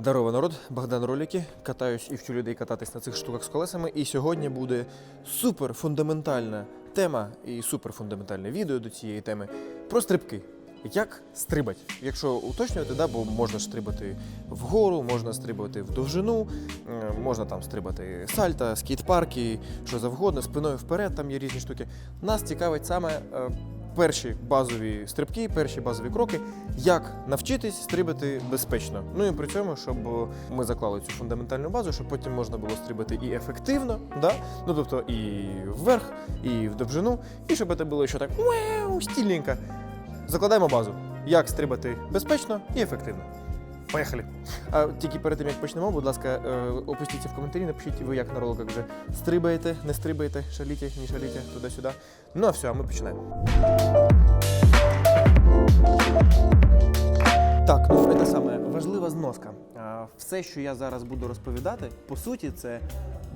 Здорово, народ, Богдан Роліки. Катаюсь і вчу людей кататись на цих штуках з колесами. І сьогодні буде супер фундаментальна тема і супер фундаментальне відео до цієї теми про стрибки. Як стрибати? Якщо уточнювати, да, бо можна стрибати вгору, можна стрибати в довжину, е, можна там стрибати сальта, скейт-парки, що завгодно, спиною вперед, там є різні штуки. Нас цікавить саме е, перші базові стрибки, перші базові кроки, як навчитись стрибати безпечно. Ну і при цьому, щоб ми заклали цю фундаментальну базу, щоб потім можна було стрибати і ефективно, да? ну тобто і вверх, і в довжину, і щоб це було ще так «Уау», стильненько. Закладаємо базу. Як стрибати безпечно і ефективно. Поїхали. А тільки перед тим як почнемо, будь ласка, е, опустіться в коментарі, напишіть ви як на роликах вже стрибаєте, не стрибаєте, шаліте, не шаліте, туди-сюди. Ну а все, а ми починаємо. Так, ну це саме важлива зноска. Все, що я зараз буду розповідати, по суті, це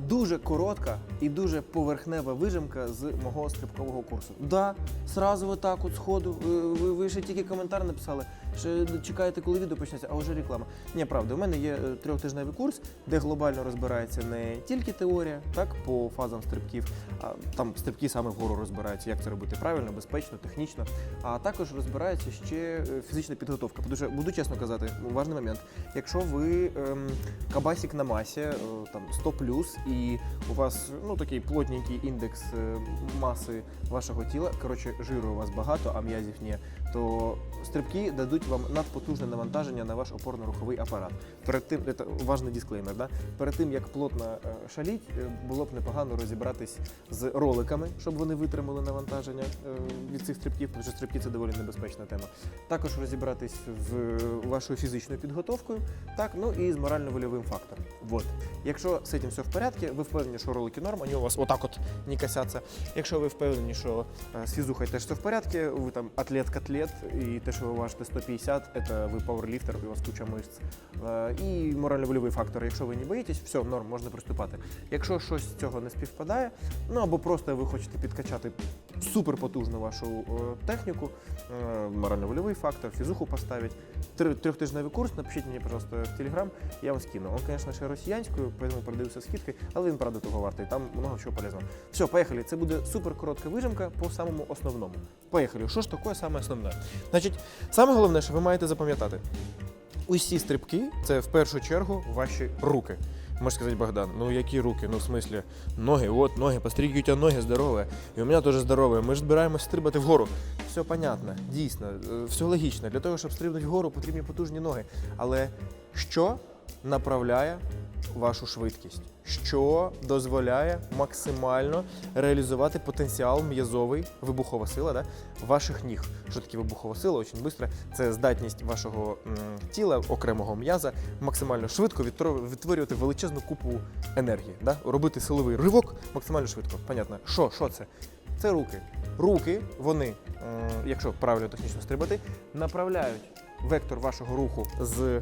дуже коротка і дуже поверхнева вижимка з мого стрибкового курсу. Да, сразу отак от сходу. Ви, ви, ви ще тільки коментар написали, що чекаєте, коли відео почнеться, а вже реклама. Ні, правда, у мене є е, трьохтижневий курс, де глобально розбирається не тільки теорія, так, по фазам стрибків, а там стрибки саме вгору розбираються, як це робити правильно, безпечно, технічно, а також розбирається ще е, фізична підготовка. Тому буду чесно казати, важний момент. Якщо ви ем, кабасік на масі, е, там 100 і у вас ну такий плотненький індекс е, маси вашого тіла, коротше, жиру у вас багато, а м'язів ні, то стрибки дадуть вам надпотужне навантаження на ваш опорно-руховий апарат. Перед тим, це важний дисклеймер, да? перед тим як плотно е, шаліть, е, було б непогано розібратись з роликами, щоб вони витримали навантаження е, від цих стрибків, тому що стрибки це доволі небезпечна тема. Також розібратись з вашою фізичною підготовкою, так, ну і з морально-вольовим фактором. Вот. Якщо з цим все в порядку, ви впевнені, що ролики норм, вони у вас отак от не косяться. Якщо ви впевнені, що з фізухою теж все в порядку, ви там атлет-котлет, і те, що ви важите 150, це ви пауерліфтер, у вас куча мишць. Е, І морально-вольовий фактор. Якщо ви не боїтесь, все, норм, можна приступати. Якщо щось з цього не співпадає, ну або просто ви хочете підкачати суперпотужну вашу е, техніку, е, морально-вольовий фактор, фізуху поставити. Трьохтижневий курс, напишіть мені, пожалуйста, в Телеграм, я вам скину. Он, конечно, ще росіянською, поэтому продаюся скидкою, але він правда того вартий. Там много чого полезного. Все, поїхали. Це буде супер коротка вижимка по самому основному. Поїхали. Що ж таке саме основне? Значить, саме головне, що ви маєте запам'ятати. Усі стрибки це в першу чергу ваші руки. Можеш сказати, Богдан, ну які руки? Ну, в смислі, ноги, от ноги, посмотри, у тебе ноги здорові. І у мене теж здорові. Ми ж збираємося стрибати вгору. Все понятно, дійсно, е, все логічно. Для того, щоб стрибнути вгору, потрібні потужні ноги. Але що направляє вашу швидкість? Що дозволяє максимально реалізувати потенціал м'язовий, вибухова сила да, ваших ніг. Що таке вибухова сила? Очень швидко. Це здатність вашого м, тіла, окремого м'яза, максимально швидко відтворювати величезну купу енергії. Да? Робити силовий ривок максимально швидко. Понятно. Що? Що це? Це руки. Руки, вони, якщо правильно технічно стрибати, направляють вектор вашого руху з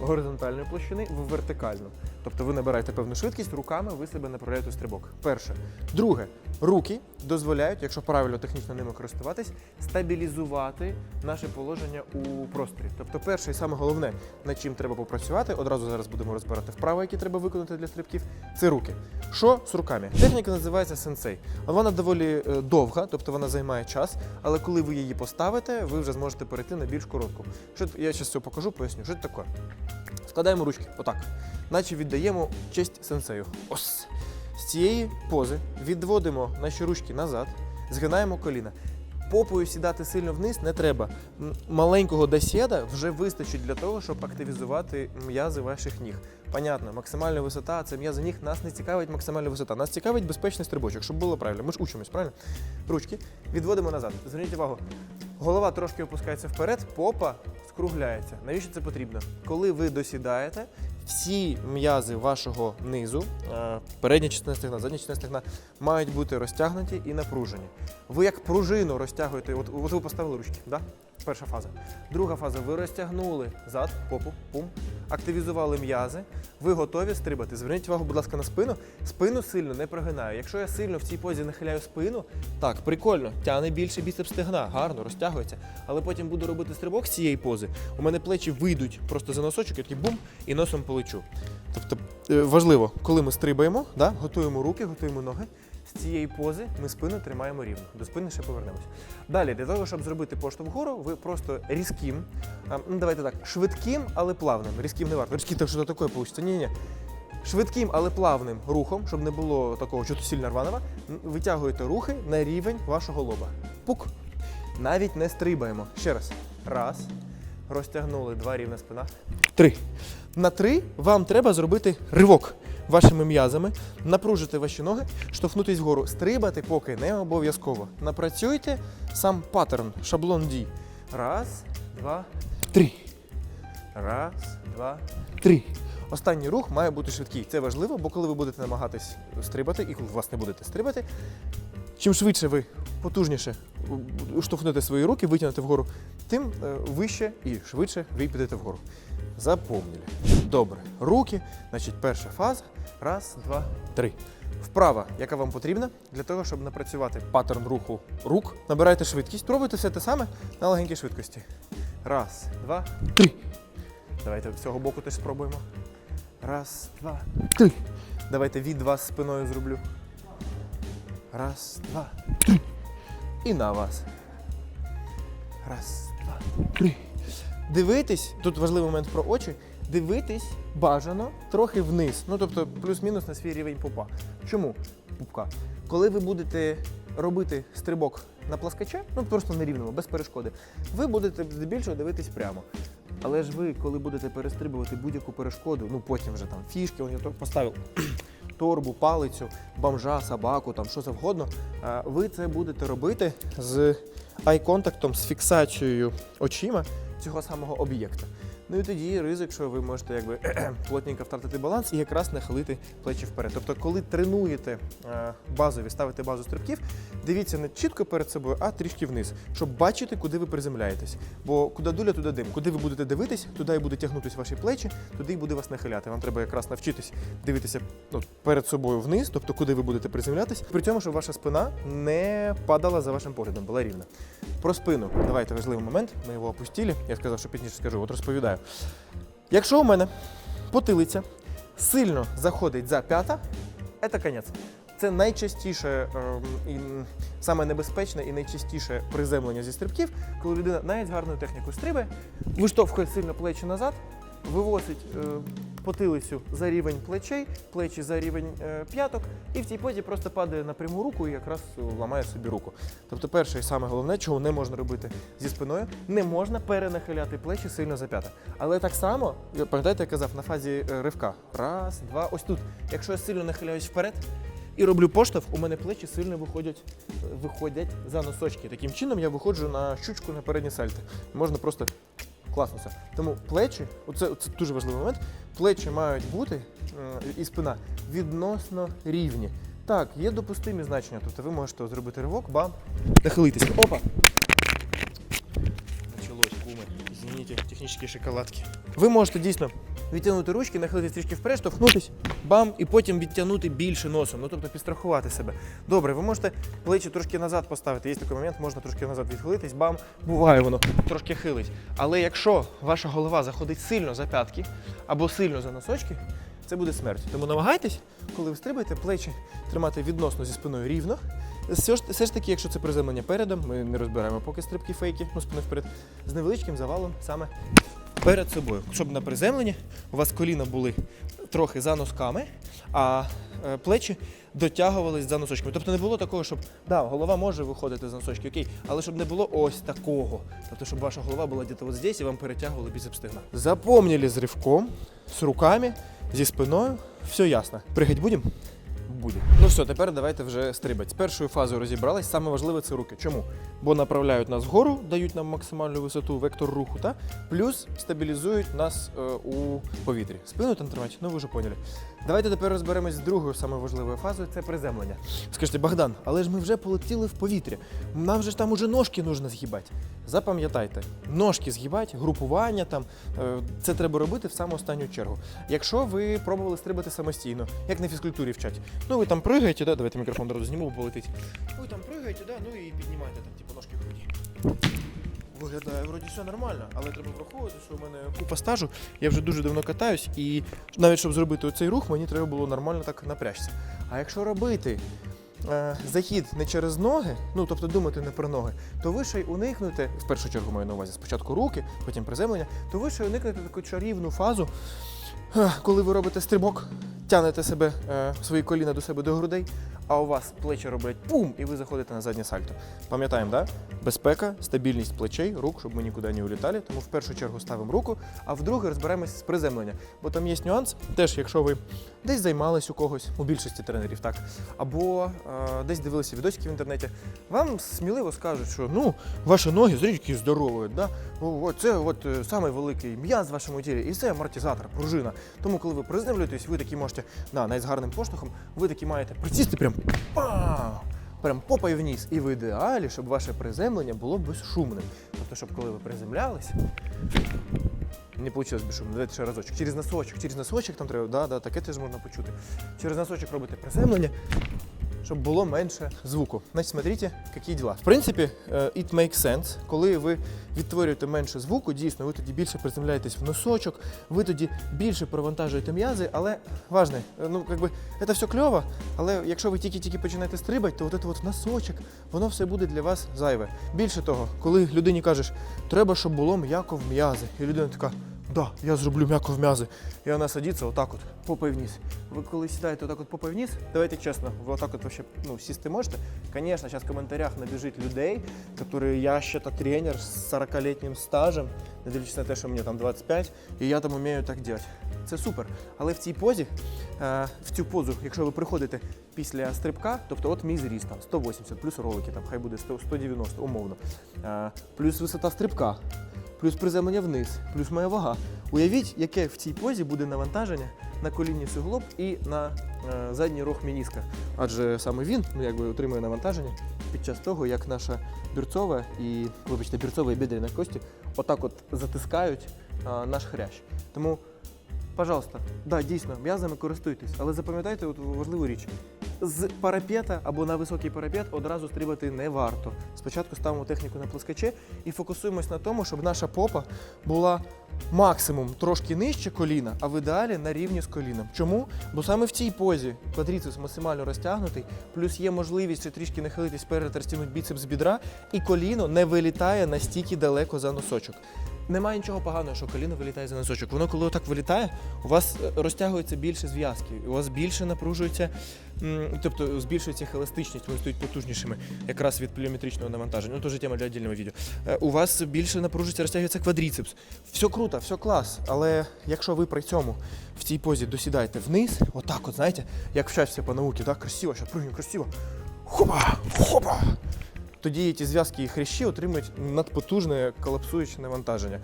горизонтальної площини в вертикальну. Тобто ви набираєте певну швидкість, руками ви себе направляєте у стрибок. Перше. Друге, руки дозволяють, якщо правильно технічно ними користуватись, стабілізувати наше положення у просторі. Тобто, перше і саме головне, над чим треба попрацювати, одразу зараз будемо розбирати вправи, які треба виконати для стрибків, це руки. Що з руками? Техніка називається сенсей. Вона доволі е, довга, тобто вона займає час, але коли ви її поставите, ви вже зможете перейти на більш коротку. Що я зараз все покажу, поясню, що це таке. Складаємо ручки, отак. Наче віддаємо честь сенсею. Ось. З цієї пози відводимо наші ручки назад, згинаємо коліна. Попою сідати сильно вниз не треба. Маленького досіда вже вистачить для того, щоб активізувати м'язи ваших ніг. Понятно, максимальна висота це м'язи ніг. Нас не цікавить максимальна висота. Нас цікавить безпечний стрибочок, щоб було правильно. Ми ж учимось, правильно? Ручки відводимо назад. Зверніть увагу. Голова трошки опускається вперед, попа скругляється. Навіщо це потрібно? Коли ви досідаєте, всі м'язи вашого низу, е, передня частина стегна, задня частина стегна, мають бути розтягнуті і напружені. Ви як пружину розтягуєте, от, от ви поставили ручки, да? Перша фаза. Друга фаза. Ви розтягнули зад, попу, пум, активізували м'язи. Ви готові стрибати. Зверніть увагу, будь ласка, на спину. Спину сильно не прогинаю. Якщо я сильно в цій позі нахиляю спину, так, прикольно, тягне більше біцепс стегна, гарно, розтягується. Але потім буду робити стрибок з цієї пози. У мене плечі вийдуть просто за носочок, я такий бум, і носом полечу. Тобто е, важливо, коли ми стрибаємо, да, готуємо руки, готуємо ноги. З цієї пози ми спину тримаємо рівно. До спини ще повернемось. Далі, для того, щоб зробити поштовх вгору, ви просто різким, ну давайте так, швидким, але плавним. Різким не варто. Різким, так що таке вийде. Ні, ні. Швидким, але плавним рухом, щоб не було такого чого сильно рваного, витягуєте рухи на рівень вашого лоба. Пук. Навіть не стрибаємо. Ще раз. Раз. Розтягнули. Два рівна спина. Три. На три вам треба зробити ривок вашими м'язами, напружити ваші ноги, штовхнутись вгору. Стрибати поки не обов'язково. Напрацюйте сам паттерн, шаблон дій. Раз, два, три. Раз, два, три. Останній рух має бути швидкий. Це важливо, бо коли ви будете намагатись стрибати, і коли власне будете стрибати, чим швидше ви потужніше штовхнете свої руки, витягнете вгору, тим е, вище і швидше ви підете вгору. Запомнили. Добре. Руки. Значить, перша фаза. Раз, два, три. Вправа, яка вам потрібна для того, щоб напрацювати паттерн руху рук. Набирайте швидкість. Пробуйте все те саме на легенькій швидкості. Раз, два, три. Давайте з цього боку теж спробуємо. Раз, два, три. Давайте від вас спиною зроблю. Раз, два, три. І на вас. Раз, два, три. Дивитись, тут важливий момент про очі. Дивитись бажано трохи вниз. Ну тобто плюс-мінус на свій рівень пупа. Чому пупка? Коли ви будете робити стрибок на пласкача, ну просто на рівному, без перешкоди, ви будете здебільшого дивитись прямо. Але ж ви, коли будете перестрибувати будь-яку перешкоду, ну потім вже там фішки, так поставив торбу, палицю, бомжа, собаку, там що завгодно, ви це будете робити з ай-контактом, з фіксацією очима цього самого об'єкта. Ну і тоді ризик, що ви можете якби плотненько втратити баланс і якраз нахилити плечі вперед. Тобто, коли тренуєте е, базові, ставите базу стрибків, дивіться не чітко перед собою, а трішки вниз, щоб бачити, куди ви приземляєтесь. Бо куди дуля, туди дим. Куди ви будете дивитись, туди і буде тягнутися ваші плечі, туди і буде вас нахиляти. Вам треба якраз навчитись дивитися ну, перед собою вниз, тобто куди ви будете приземлятись, при цьому, щоб ваша спина не падала за вашим поглядом, була рівна. Про спину. Давайте важливий момент. Ми його опустили. Я сказав, що пізніше скажу. От розповідаю. Якщо у мене потилиця сильно заходить за п'ята, це кінець. Це найчастіше ем, і саме небезпечне і найчастіше приземлення зі стрибків, коли людина навіть гарною технікою стрибає, виштовхує сильно плечі назад, вивозить е, потилицю за рівень плечей, плечі за рівень е, п'яток, і в цій позі просто падає на пряму руку і якраз е, ламає собі руку. Тобто, перше і саме головне, чого не можна робити зі спиною, не можна перенахиляти плечі сильно за п'ята. Але так само, пам'ятаєте, я казав на фазі ривка. Раз, два, ось тут. Якщо я сильно нахиляюсь вперед і роблю поштовх, у мене плечі сильно виходять, виходять за носочки. Таким чином я виходжу на щучку на переднє сальто. Можна просто класно все. Тому плечі, оце, це дуже важливий момент. Плечі мають бути е, і спина відносно рівні. Так, є допустимі значення. Тобто ви можете зробити ривок, бам, нахилитися. Опа! Началось, куми. Извините, технічні шоколадки. Ви можете дійсно відтягнути ручки, нахилитись трішки вперед, штовхнутись, бам, і потім відтягнути більше носом. Ну тобто підстрахувати себе. Добре, ви можете плечі трошки назад поставити. Є такий момент, можна трошки назад відхилитись, бам, буває воно, трошки хилить. Але якщо ваша голова заходить сильно за п'ятки або сильно за носочки, це буде смерть. Тому намагайтесь, коли ви стрибаєте, плечі тримати відносно зі спиною рівно. Все ж, все ж таки, якщо це приземлення передом, ми не розбираємо поки стрибки фейки, ну спини вперед, з невеличким завалом саме перед собою. Щоб на приземленні у вас коліна були трохи за носками, а е, плечі дотягувались за носочками. Тобто не було такого, щоб да, голова може виходити з носочки, окей, але щоб не було ось такого. Тобто, щоб ваша голова була десь от здесь і вам перетягували біцепс стегна. Запомнили з ривком, з руками, зі спиною. Все ясно. Пригать будемо? Буде. Ну все, тепер давайте вже стрибать. З першою фазою розібрались. Саме важливе це руки. Чому? Бо направляють нас вгору, дають нам максимальну висоту, вектор руху, та плюс стабілізують нас е, у повітрі. Спину там тримати, ну ви вже поняли. Давайте тепер розберемось з другою самою важливою фазою це приземлення. Скажіть, Богдан, але ж ми вже полетіли в повітря. Нам же ж там уже ножки нужно згибати. Запам'ятайте, ножки згибати, групування там е, це треба робити в саму останню чергу. Якщо ви пробували стрибати самостійно, як на фізкультурі вчать, ну ви там пригаєте, да? давайте мікрофон одразу зніму, бо полетить. Ви там пригаєте, да? ну і піднімаєте там, типу, ножки груді. Виглядає вроді все нормально, але треба враховувати, що у мене купа стажу. Я вже дуже давно катаюсь, і навіть щоб зробити цей рух, мені треба було нормально так напрячся. А якщо робити е, захід не через ноги, ну тобто думати не про ноги, то ви ще й уникнете, в першу чергу маю на увазі, спочатку руки, потім приземлення, то ви ще уникнете таку чарівну фазу, коли ви робите стрибок, тянете себе, е, свої коліна до себе до грудей, а у вас плечі роблять пум, і ви заходите на заднє сальто. Пам'ятаємо, да? Безпека, стабільність плечей, рук, щоб ми нікуди не улітали. Тому в першу чергу ставимо руку, а вдруге розберемося з приземлення. Бо там є нюанс, теж якщо ви десь займались у когось, у більшості тренерів, так, або е, десь дивилися відосики в інтернеті, вам сміливо скажуть, що ну, ваші ноги зріть, які здорові, да? О, це от е, самий великий м'яз в вашому тілі, і це амортизатор, пружина. Тому, коли ви приземлюєтесь, ви такі можете, да, навіть гарним поштовхом, ви такі маєте присісти прям па! Прям попай вниз. І в ідеалі, щоб ваше приземлення було безшумним. Тобто, щоб коли ви приземлялись, не вийшло безшумно. Давайте ще разочок. Через носочок, через носочок там треба, да, да, таке теж можна почути. Через носочок робите приземлення, щоб було менше звуку. Значить, смотрите, які діла. В принципі, е, it makes sense. Коли ви відтворюєте менше звуку, дійсно, ви тоді більше приземляєтесь в носочок, ви тоді більше провантажуєте м'язи, але важне, е, ну якби це все кльово, але якщо ви тільки-тільки починаєте стрибати, то от це от носочок, воно все буде для вас зайве. Більше того, коли людині кажеш, треба, щоб було м'яко в м'язи, і людина така. Да, я зроблю м'яко в м'язи. І вона садиться отак от, попою вниз. Ви коли сідаєте отак от попою вниз, давайте чесно, ви отак от вообще, ну, сісти можете. Конечно, зараз в коментарях набіжить людей, які я ще то тренер з 40-літнім стажем, не дивлячись на те, що мені там 25, і я там вмію так робити. Це супер. Але в цій позі, е, в цю позу, якщо ви приходите після стрибка, тобто от мій зріст там 180, плюс ролики, там хай буде 100, 190, умовно, е, плюс висота стрибка, плюс приземлення вниз, плюс моя вага. Уявіть, яке в цій позі буде навантаження на колінні суглоб і на е, задній рог мініска. Адже саме він ну, якби, отримує навантаження під час того, як наша бірцова і, вибачте, бірцова і бедрена кості отак от затискають е, наш хрящ. Тому, пожалуйста, да, дійсно, м'язами користуйтесь, але запам'ятайте важливу річ. З парапета або на високий парапет одразу стрибати не варто. Спочатку ставимо техніку на плескаче і фокусуємось на тому, щоб наша попа була максимум трошки нижче коліна, а в ідеалі на рівні з коліном. Чому? Бо саме в цій позі квадріцепс максимально розтягнутий, плюс є можливість трішки нахилитись вперед, розтягнути біцепс бідра, і коліно не вилітає настільки далеко за носочок. Немає нічого поганого, що коліно вилітає за носочок. Воно, коли отак вилітає, у вас е, розтягується більше зв'язки, у вас більше напружується, тобто збільшується їх еластичність, вони стають потужнішими, якраз від пліометричного навантаження. Ну, теж тема для віддільного відео. Е, У вас більше напружується, розтягується квадріцепс. Все круто, все клас. Але якщо ви при цьому в цій позі досідаєте вниз, отак, от знаєте, як вчаться по науці, так, красиво, зараз прыгнемо, красиво. Хопа! Хопа! Тоді ці зв'язки і хрящі отримують надпотужне колапсуюче навантаження.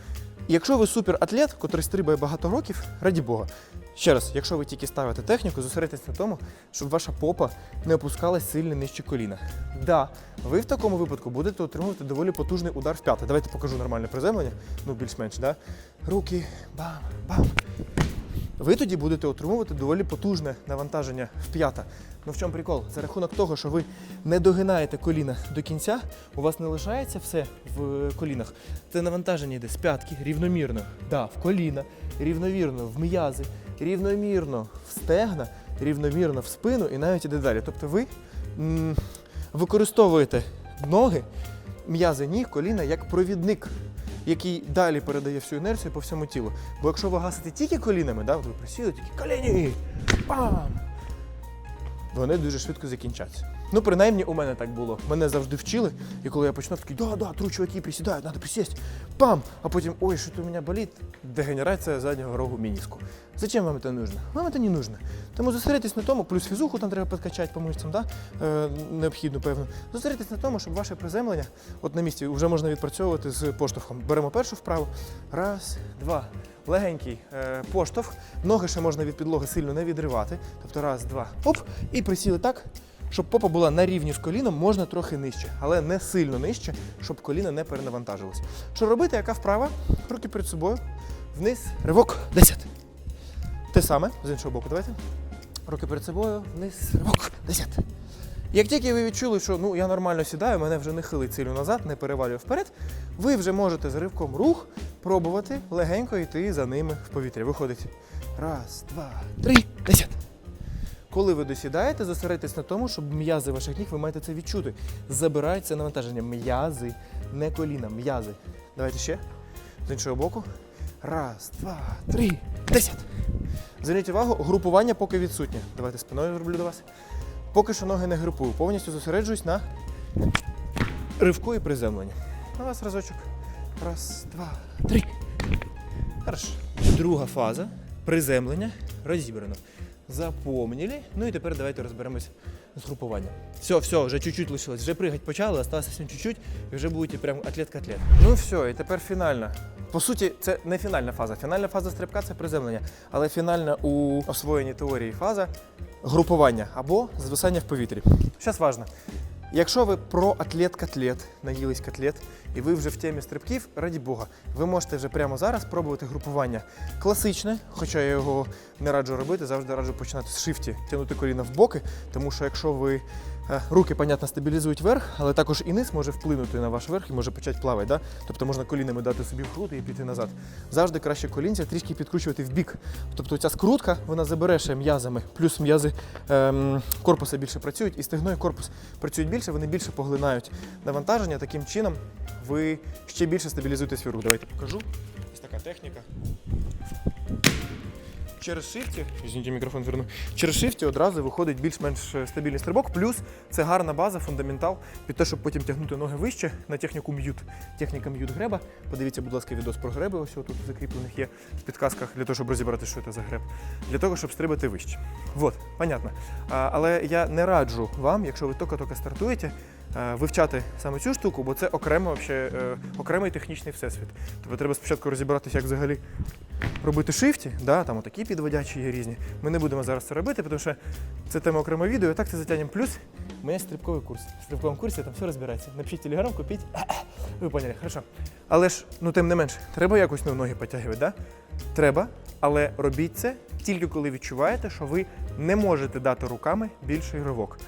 І якщо ви суператлет, котрий стрибає багато років, раді Бога. Ще раз, якщо ви тільки ставите техніку, зосередьтесь на тому, щоб ваша попа не опускалась сильно нижче коліна. Да, ви в такому випадку будете отримувати доволі потужний удар в п'яте. Давайте покажу нормальне приземлення, ну більш-менш, да? Руки, бам, бам. Ви тоді будете отримувати доволі потужне навантаження в п'ята. Ну в чому прикол? За рахунок того, що ви не догинаєте коліна до кінця, у вас не лишається все в колінах. Це навантаження йде з п'ятки рівномірно. Да, в коліна, рівновірно в м'язи, рівномірно в стегна, рівномірно в спину і навіть іде далі. Тобто ви м, використовуєте ноги, м'язи ніг, коліна як провідник. Який далі передає всю інерцію по всьому тілу. Бо якщо ви гасите тільки колінами, да, ви присіли, тільки коліні, пам! Вони дуже швидко закінчаться. Ну, принаймні, у мене так було. Мене завжди вчили, і коли я починав, такий, да, да, тру чуваки присідають, треба присісти. Пам! А потім, ой, що у мене болить, дегенерація заднього рогу мініску. Зачем вам це нужно? Вам це не нужно. Тому зосередитесь на тому, плюс фізуху там треба підкачати по мишцям, да? е, необхідно, певно. Зосередитесь на тому, щоб ваше приземлення, от на місці, вже можна відпрацьовувати з поштовхом. Беремо першу вправу. Раз, два. Легенький е, поштовх. Ноги ще можна від підлоги сильно не відривати. Тобто раз, два, оп, і присіли так, щоб попа була на рівні з коліном, можна трохи нижче, але не сильно нижче, щоб коліно не перенавантажилося. Що робити? Яка вправа? Руки перед собою. Вниз, ривок, 10. Те саме, з іншого боку, давайте. Руки перед собою, вниз, ривок, 10. Як тільки ви відчули, що ну я нормально сідаю, мене вже не хилить сильно назад, не перевалює вперед, ви вже можете з ривком рух пробувати легенько йти за ними в повітря. Виходить. Раз, два, три, десять. Коли ви досідаєте, зосередьтесь на тому, щоб м'язи ваших ніг, ви маєте це відчути. Забирають це навантаження. М'язи, не коліна, м'язи. Давайте ще. З іншого боку. Раз, два, три, десять. Зверніть увагу, групування поки відсутнє. Давайте спиною роблю до вас. Поки що ноги не групую. Повністю зосереджуюсь на ривку і приземленні. На вас разочок. Раз, два, три. Хорошо. Друга фаза приземлення розібрано. Запомнили. Ну і тепер давайте розберемось з групуванням. Все, все, вже чуть-чуть лишилось. Вже пригать почали, осталося всім чуть-чуть, і вже будете прям атлет-котлет. Ну все, і тепер фінальна. По суті, це не фінальна фаза. Фінальна фаза стрибка це приземлення. Але фінальна у освоєнні теорії фаза групування або звисання в повітрі. Зараз важно. Якщо ви про атлет-котлет, наїлись котлет, і ви вже в темі стрибків, раді Бога, ви можете вже прямо зараз пробувати групування класичне, хоча я його не раджу робити, завжди раджу починати з шифті, тягнути коліна в боки, тому що якщо ви руки, понятно, стабілізують верх, але також і низ може вплинути на ваш верх і може почати плавати. Да? Тобто можна колінами дати собі в груди і піти назад. Завжди краще колінця трішки підкручувати в бік. Тобто ця скрутка вона забере ще м'язами, плюс м'язи ем, корпуса більше працюють, і стегно і корпус працюють більше, вони більше поглинають навантаження. Таким чином ви ще більше стабілізуєте свій рух. Давайте покажу. Ось така техніка. Через шифті, извините, мікрофон верну. Через шифті одразу виходить більш-менш е, стабільний стрибок. Плюс це гарна база, фундаментал під те, щоб потім тягнути ноги вище на техніку м'ют. Техніка м'ют греба. Подивіться, будь ласка, відос про греби. Ось тут закріплених є в підказках для того, щоб розібрати, що це за греб. Для того, щоб стрибати вище. Вот, понятно. А, але я не раджу вам, якщо ви тільки-тільки стартуєте, вивчати саме цю штуку, бо це окремо, вообще, е, окремий технічний всесвіт. Тобто треба спочатку розібратися, як взагалі робити шифті, да, там отакі підводячі є різні. Ми не будемо зараз це робити, тому що це тема окремого відео, і так це затягнемо. Плюс у мене стрибковий курс. В стрибковому курсі там все розбирається. Напишіть телеграм, купіть. Ви поняли, хорошо. Але ж, ну тим не менш, треба якось ну, ноги потягувати, да? Треба, але робіть це тільки коли відчуваєте, що ви не можете дати руками більший ривок.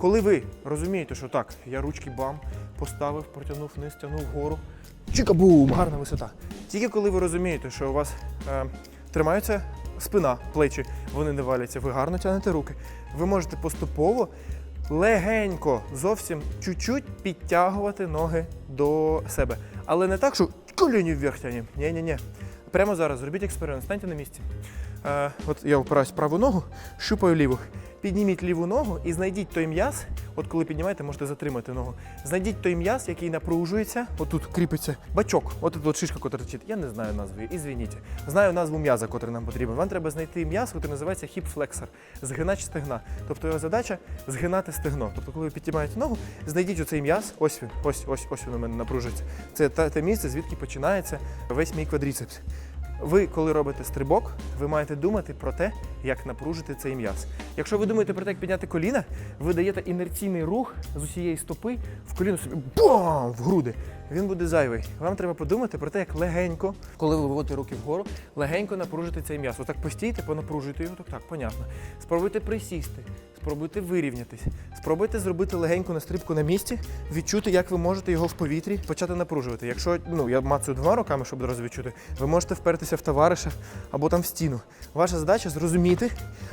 Коли ви розумієте, що так, я ручки бам, поставив, протягнув вниз, тягнув вгору. Чикабум! Гарна висота. Тільки коли ви розумієте, що у вас е, тримаються спина, плечі, вони не валяться, ви гарно тягнете руки. Ви можете поступово, легенько, зовсім чуть-чуть підтягувати ноги до себе. Але не так, що коліні вверх тягнемо. Ні-ні-ні. Прямо зараз зробіть експеримент, станьте на місці. Е, от я опираюсь праву ногу, щупаю ліву. Підніміть ліву ногу і знайдіть той м'яз. От коли піднімаєте, можете затримати ногу. Знайдіть той м'яз, який напружується. Отут кріпиться бачок. От тут шишка, котра торчить. Я не знаю назви, ізвініть. Знаю назву м'яза, котрий нам потрібен. Вам треба знайти м'яз, який називається хіп-флексор, згинач стегна. Тобто його задача згинати стегно. Тобто, коли ви піднімаєте ногу, знайдіть оцей м'яз. Ось він, ось, ось, ось він у мене напружується. Це те, те місце, звідки починається весь мій квадріцепс. Ви, коли робите стрибок, ви маєте думати про те, як напружити цей м'яз. Якщо ви думаєте про те, як підняти коліна, ви даєте інерційний рух з усієї стопи в коліно собі бам! в груди. Він буде зайвий. Вам треба подумати про те, як легенько, коли ви виводите руки вгору, легенько напружити цей м'яз. Отак постійте, понапружуйте його, так, так, понятно. Спробуйте присісти, спробуйте вирівнятись, спробуйте зробити легеньку настрибку на місці, відчути, як ви можете його в повітрі почати напружувати. Якщо ну я мацаю двома руками, щоб одразу відчути, ви можете впертися в товариша або там в стіну. Ваша задача зрозуміти,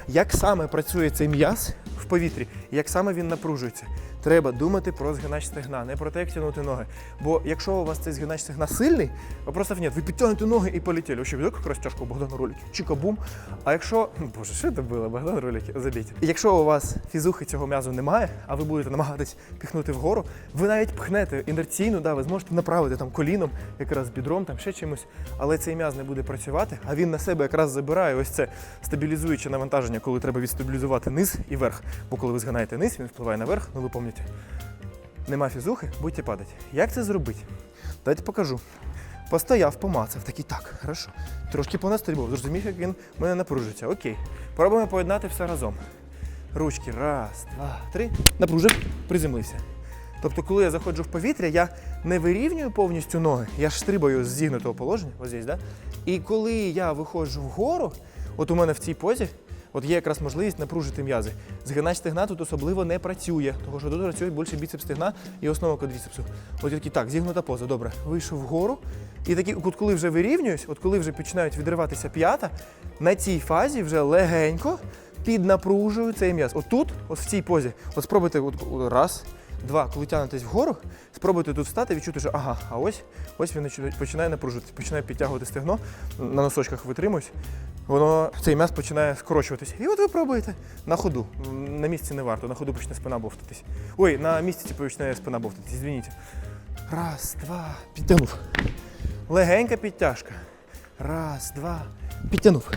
як саме працює цей м'яз в повітрі, як саме він напружується. Треба думати про згинач стегна, не про те, як тягнути ноги. Бо якщо у вас цей згинач стегна сильний, ви просто ні, ви підтягнете ноги і полетіли. Вообще, як розтяжка у Богдана Роліки. Чика-бум. А якщо. Боже, що це було, Богдан Роліки? Забіть. Якщо у вас фізухи цього м'язу немає, а ви будете намагатись піхнути вгору, ви навіть пхнете інерційно, да, ви зможете направити там коліном, якраз бідром, там ще чимось, але цей м'яз не буде працювати, а він на себе якраз забирає ось це стабілізуюче навантаження, коли треба відстабілізувати низ і верх. Бо коли ви згинаєте низ, він впливає на верх, ну ви пам'ятаєте. Нема фізухи, будьте падати. Як це зробити? Давайте покажу. Постояв, помацав, такий так, хорошо. Трошки понастрибував, зрозумів, як він в мене напружується. Окей. Пробуємо поєднати все разом. Ручки, раз, два, три. Напружив, приземлився. Тобто, коли я заходжу в повітря, я не вирівнюю повністю ноги, я ж стрибаю з зігнутого положення, ось здесь, да? І коли я виходжу вгору, от у мене в цій позі, от є якраз можливість напружити м'язи. Згинач стегна тут особливо не працює, тому що тут працює більше біцепс стегна і основа квадріцепсу. От такий, так, зігнута поза, добре. Вийшов вгору. І такі, от коли вже вирівнююсь, от коли вже починають відриватися п'ята, на цій фазі вже легенько піднапружую цей м'яз. Отут, тут, от в цій позі, от спробуйте от раз, два, коли тягнетесь вгору, спробуйте тут стати, відчути, що ага, а ось ось він починає- напружуватися, починає підтягувати стегно, на носочках витримуюсь, воно цей м'яз починає скорочуватися. І от ви пробуєте на ходу. На місці не варто, на ходу почне спина бовтатись. Ой, на місці типу, починає спина бовтатись, звініть. Раз, два, підтягнув. Легенька підтяжка. Раз, два, підтягнув.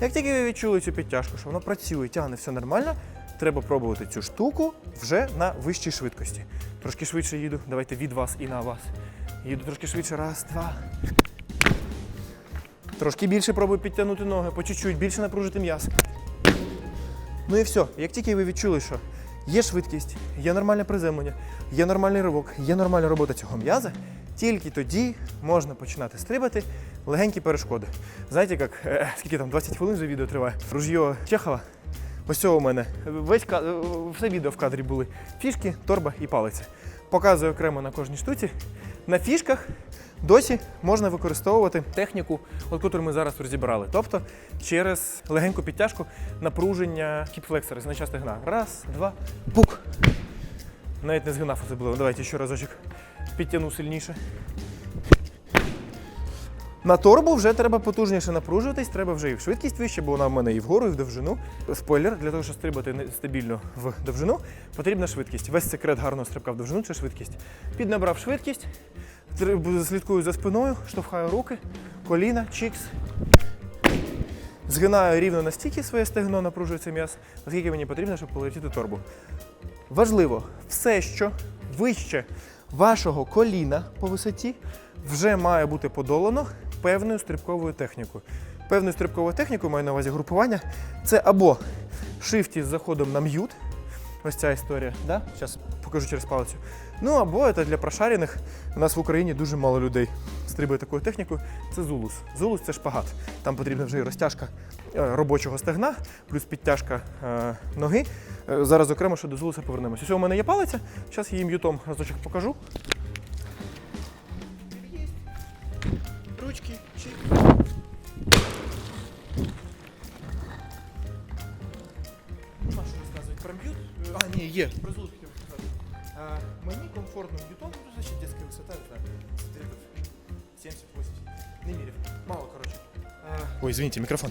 Як тільки ви відчули цю підтяжку, що воно працює, тягне все нормально, треба пробувати цю штуку вже на вищій швидкості. Трошки швидше їду, давайте від вас і на вас. Їду трошки швидше, раз, два. Трошки більше пробую підтягнути ноги, по чуть-чуть, більше напружити м'яз. Ну і все. Як тільки ви відчули, що є швидкість, є нормальне приземлення, є нормальний ривок, є нормальна робота цього м'яза, тільки тоді можна починати стрибати легенькі перешкоди. Знаєте, як е, скільки там 20 хвилин вже відео триває? Ружьо Чехова. Ось цього у мене. Весь все відео в кадрі були. Фішки, торба і палиця. Показую окремо на кожній штуці. На фішках досі можна використовувати техніку, от яку ми зараз розібрали. Тобто через легеньку підтяжку напруження кіпфлексора, знача стегна. Раз, два, пук. Навіть не згинав особливо. Давайте ще разочок. Підтягну сильніше. На торбу вже треба потужніше напружуватись, треба вже і в швидкість вище, бо вона в мене і вгору, і в довжину. Спойлер, для того, щоб стрибати стабільно в довжину, потрібна швидкість. Весь секрет гарного стрибка в довжину це швидкість. Піднабрав швидкість, слідкую за спиною, штовхаю руки, коліна, чікс. Згинаю рівно настільки своє стегно, напружується м'яз, наскільки мені потрібно, щоб полетіти торбу. Важливо, все, що вище вашого коліна по висоті, вже має бути подолано певною стрибковою технікою. Певною стрибковою технікою маю на увазі групування. Це або шифті з заходом на м'ют. Ось ця історія. Да? Зараз покажу через палицю. Ну або це для прошарених. У нас в Україні дуже мало людей стрибає такою технікою. Це зулус. Зулус це шпагат. Там потрібна вже і розтяжка е, робочого стегна, плюс підтяжка е, ноги. Е, Зараз окремо що до зулуса повернемося. Ось у мене є палиця, зараз її м'ютом разочок покажу. Що розказувати про м'ют. Е, А, ні, є. Про зулус хотів сказати. А, мені комфортно м'ютом, ну, значить, детська висота, не знаю, сантиметрів 70-80. Не міряв. Мало, коротше. А, Ой, звініть, мікрофон.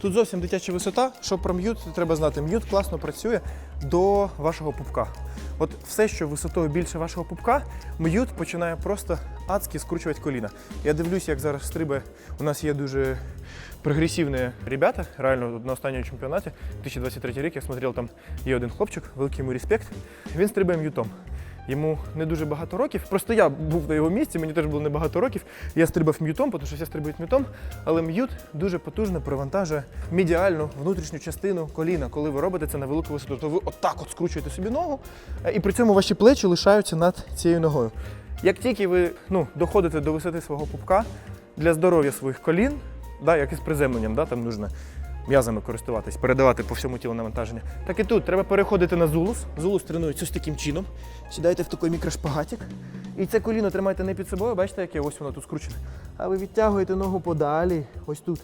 Тут зовсім дитяча висота. Щоб про м'ют, треба знати. М'ют класно працює до вашого пупка. От все, що висотою більше вашого пупка, м'ют починає просто адськи скручувати коліна. Я дивлюся, як зараз стрибає. У нас є дуже прогресивні ребята. Реально на останньому чемпіонаті 2023 рік я смотрел, там є один хлопчик, великий йому респект. Він стрибає м'ютом. Йому не дуже багато років. Просто я був на його місці, мені теж було небагато років. Я стрибав м'ютом, тому що всі стрибають м'ютом. Але м'ют дуже потужно перевантажує медіальну внутрішню частину коліна. Коли ви робите це на велику висоту, то ви отак от скручуєте собі ногу, е, і при цьому ваші плечі лишаються над цією ногою. Як тільки ви ну, доходите до висоти свого пупка для здоров'я своїх колін, да, як і з приземленням, да, там нужно м'язами користуватись, передавати по всьому тілу навантаження. Так і тут треба переходити на зулус. Зулус тренується ось таким чином. Сідаєте в такий мікрошпагатик. І це коліно тримаєте не під собою, бачите, яке ось воно тут скручене. А ви відтягуєте ногу подалі, ось тут.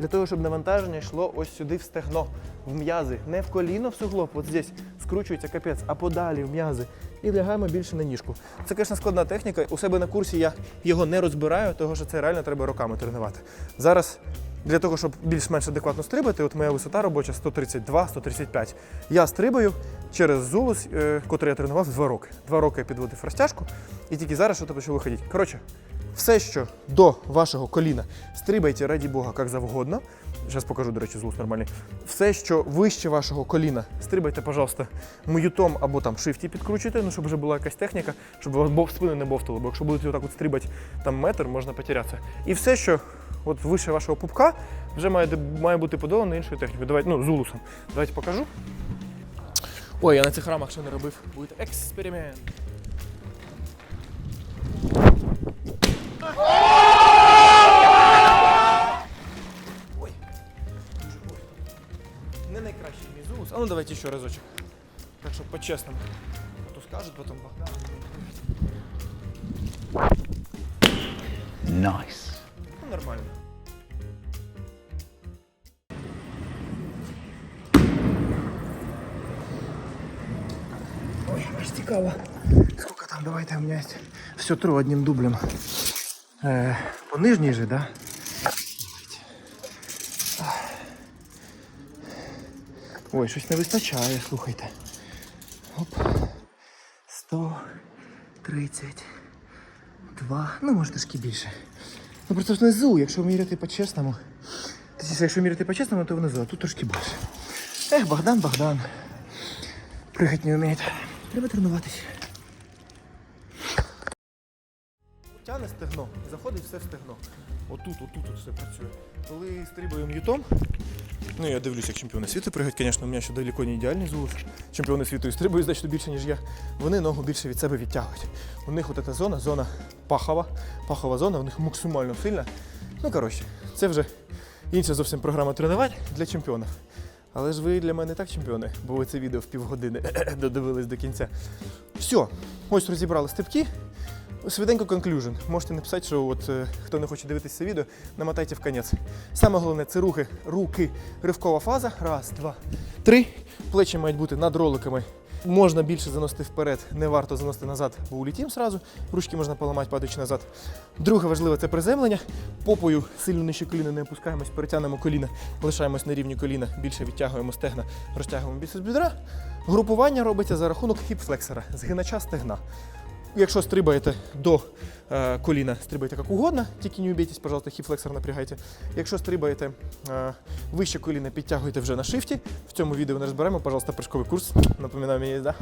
для того, щоб навантаження йшло ось сюди в стегно, в м'язи, не в коліно, в суглоб, от здесь скручується капець, а подалі в м'язи. І лягаємо більше на ніжку. Це, звісно, складна техніка. У себе на курсі я його не розбираю, тому що це реально треба руками тренувати. Зараз для того, щоб більш-менш адекватно стрибати, от моя висота робоча 132-135. Я стрибаю через зулус, е, котрий я тренував два роки. Два роки я підводив розтяжку, і тільки зараз що-то почало виходити. Коротше, все, що до вашого коліна, стрибайте, раді Бога, як завгодно. Зараз покажу, до речі, злус нормальний. Все, що вище вашого коліна, стрибайте, пожалуйста, м'ютом або там шифті підкручуйте, ну, щоб вже була якась техніка, щоб вас бов спину не бовтало, бо якщо будете отак от стрибати там метр, можна потерятися. І все, що от вище вашого пупка, вже має, має бути подолано іншою технікою. Давайте, ну, зулусом. Давайте покажу. Ой, я на цих рамах ще не робив. Буде експеримент. Ой. Дуже ой. Не найкращий мій зулус. А ну давайте ще разочок. Так що по-чесному. А то скажуть потім Богдан. Nice. Ну, нормально. Цікаво. Сколько там, давайте у меня есть все тру одним дублем. Э, по нижней же, да? Ой, щось не вистачає, слухайте. Оп. 132, ну може трошки більше. Ну просто внизу, якщо міряти по-чесному. Якщо міряти по-чесному, то внизу, а тут трошки більше. Ех, Богдан, Богдан. Пригать не вміє. Треба тренуватися. Тяне стегно, заходить все в стегно. Отут, отут, от все працює. Коли стрибаю м'ютом, ну я дивлюся, як чемпіони світу пригають, звісно, у мене ще далеко не ідеальний зулус. Чемпіони світу і стрибають значно більше, ніж я. Вони ногу більше від себе відтягують. У них от ця зона, зона пахова, пахова зона, у них максимально сильна. Ну, коротше, це вже інша зовсім програма тренувань для чемпіонів. Але ж ви для мене так чемпіони, бо ви це відео в півгодини додивились до кінця. Все, ось розібрали стрибки. Свіденько конклюжен. Можете написати, що от е, хто не хоче дивитися це відео, намотайте в конець. Саме головне це рухи, руки, ривкова фаза. Раз, два, три. Плечі мають бути над роликами. Можна більше заносити вперед, не варто заносити назад, бо улітім зразу. Ручки можна поламати, падаючи назад. Друге важливе це приземлення. Попою сильно нижче коліна не опускаємось, перетягнемо коліна, лишаємось на рівні коліна, більше відтягуємо стегна, розтягуємо біцепс бідра. Групування робиться за рахунок хіп-флексора, згинача стегна. Якщо стрибаєте до е, коліна, стрибайте як угодно, тільки не убійтесь, пожалуйста, хіп-флексор напрягайте. Якщо стрибаєте е, вище коліна, підтягуйте вже на шифті. В цьому відео не розберемо, пожалуйста, прыжковий курс. Напоминаю, мені, да?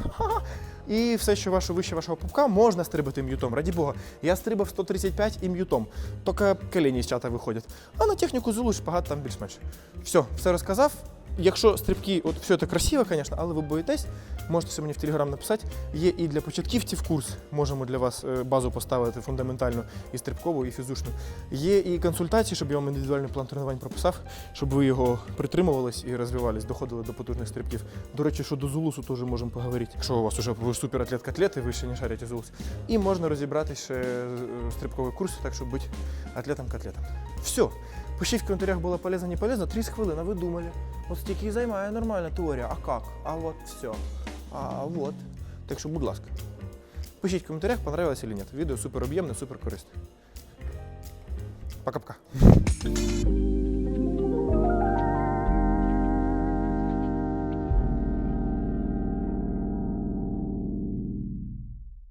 І все, що ваше вище вашого пупка, можна стрибати м'ютом. Раді Бога. Я стрибав 135 і м'ютом. Тільки колені з чата виходять. А на техніку зулу шпагат там більш-менш. Все, все розказав. Якщо стрибки, от все це красиво, звісно, але ви боїтесь, можете все мені в телеграм написати. Є і для початківців курс. Можемо для вас е, базу поставити фундаментальну і стрибкову, і фізичну. Є і консультації, щоб я вам індивідуальний план тренувань прописав, щоб ви його притримувались і розвивались, доходили до потужних стрибків. До речі, що до зулусу теж можемо поговорити. Якщо у вас вже ви суператлет котлети, ви ще не шарите зулус. І можна розібратися ще е, стрибковий курс, так щоб бути атлетом-котлетом. Все. Пишіть в коментарях, було полезно, не полезно. 30 хвилин, а ви думали. От стільки і займає нормальна теорія. А як? А от все. А от. Так що, будь ласка. Пишіть в коментарях, понравилось или ні. Відео супер об'ємне, супер корисне. Пока-пока.